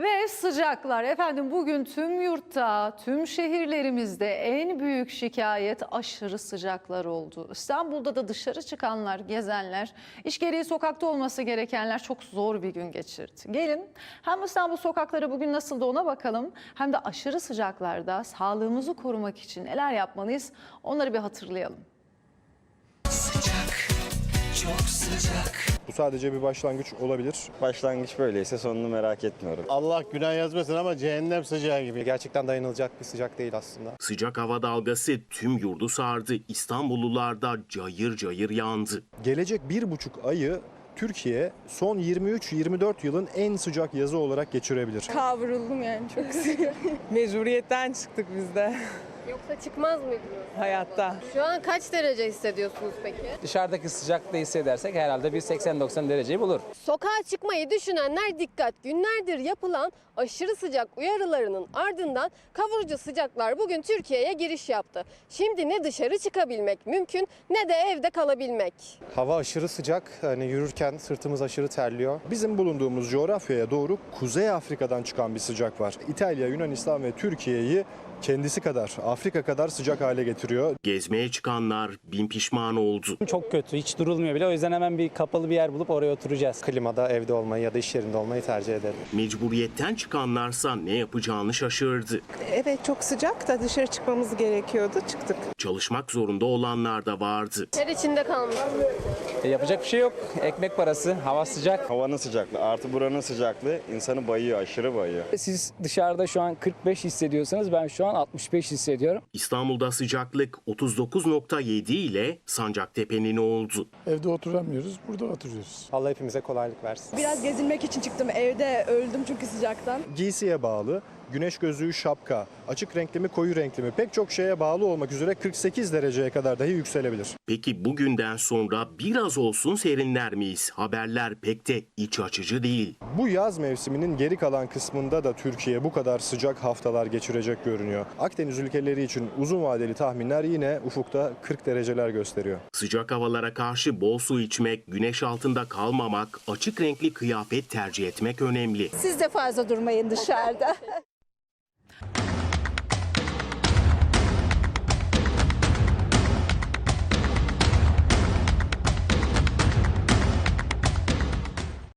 Ve sıcaklar efendim bugün tüm yurtta, tüm şehirlerimizde en büyük şikayet aşırı sıcaklar oldu. İstanbul'da da dışarı çıkanlar, gezenler, iş gereği sokakta olması gerekenler çok zor bir gün geçirdi. Gelin hem İstanbul sokakları bugün nasıldı ona bakalım hem de aşırı sıcaklarda sağlığımızı korumak için neler yapmalıyız onları bir hatırlayalım. Sıcak, çok sıcak. Sadece bir başlangıç olabilir. Başlangıç böyleyse sonunu merak etmiyorum. Allah günah yazmasın ama cehennem sıcağı gibi. Gerçekten dayanılacak bir sıcak değil aslında. Sıcak hava dalgası tüm yurdu sardı. İstanbullularda cayır cayır yandı. Gelecek bir buçuk ayı Türkiye son 23-24 yılın en sıcak yazı olarak geçirebilir. Kavruldum yani çok sıcak. Mecburiyetten çıktık biz de Yoksa çıkmaz mıydınız? hayatta. Şu an kaç derece hissediyorsunuz peki? Dışarıdaki sıcaklığı hissedersek herhalde bir 80-90 dereceyi bulur. Sokağa çıkmayı düşünenler dikkat. Günlerdir yapılan aşırı sıcak uyarılarının ardından kavurucu sıcaklar bugün Türkiye'ye giriş yaptı. Şimdi ne dışarı çıkabilmek mümkün ne de evde kalabilmek. Hava aşırı sıcak. Hani yürürken sırtımız aşırı terliyor. Bizim bulunduğumuz coğrafyaya doğru Kuzey Afrika'dan çıkan bir sıcak var. İtalya, Yunanistan ve Türkiye'yi kendisi kadar, Afrika kadar sıcak hale getiriyor. Gezmeye çıkanlar bin pişman oldu. Çok kötü, hiç durulmuyor bile. O yüzden hemen bir kapalı bir yer bulup oraya oturacağız. Klimada evde olmayı ya da iş yerinde olmayı tercih ederim. Mecburiyetten çıkanlarsa ne yapacağını şaşırdı. Evet çok sıcak da dışarı çıkmamız gerekiyordu çıktık. Çalışmak zorunda olanlar da vardı. Ter içinde kalmışsınız. E, yapacak bir şey yok. Ekmek parası, hava sıcak. Havanın sıcaklığı artı buranın sıcaklığı insanı bayıyor, aşırı bayıyor. Siz dışarıda şu an 45 hissediyorsanız ben şu an 65 hissediyorum. İstanbul'da sıcaklık 39.7 ile Sancaktepe'nin oldu. Evde oturamıyoruz, burada oturuyoruz. Allah hepimize kolaylık versin. Biraz gezinmek için çıktım evde öldüm çünkü sıcaktan. Giysiye bağlı, güneş gözlüğü şapka, açık renkli mi koyu renkli mi pek çok şeye bağlı olmak üzere 48 dereceye kadar dahi yükselebilir. Peki bugünden sonra biraz olsun serinler miyiz? Haberler pek de iç açıcı değil. Bu yaz mevsiminin geri kalan kısmında da Türkiye bu kadar sıcak haftalar geçirecek görünüyor. Akdeniz ülkeleri için uzun vadeli tahminler yine ufukta 40 dereceler gösteriyor. Sıcak havalara karşı bol su içmek, güneş altında kalmamak, açık renkli kıyafet tercih etmek önemli. Siz de fazla durmayın dışarıda.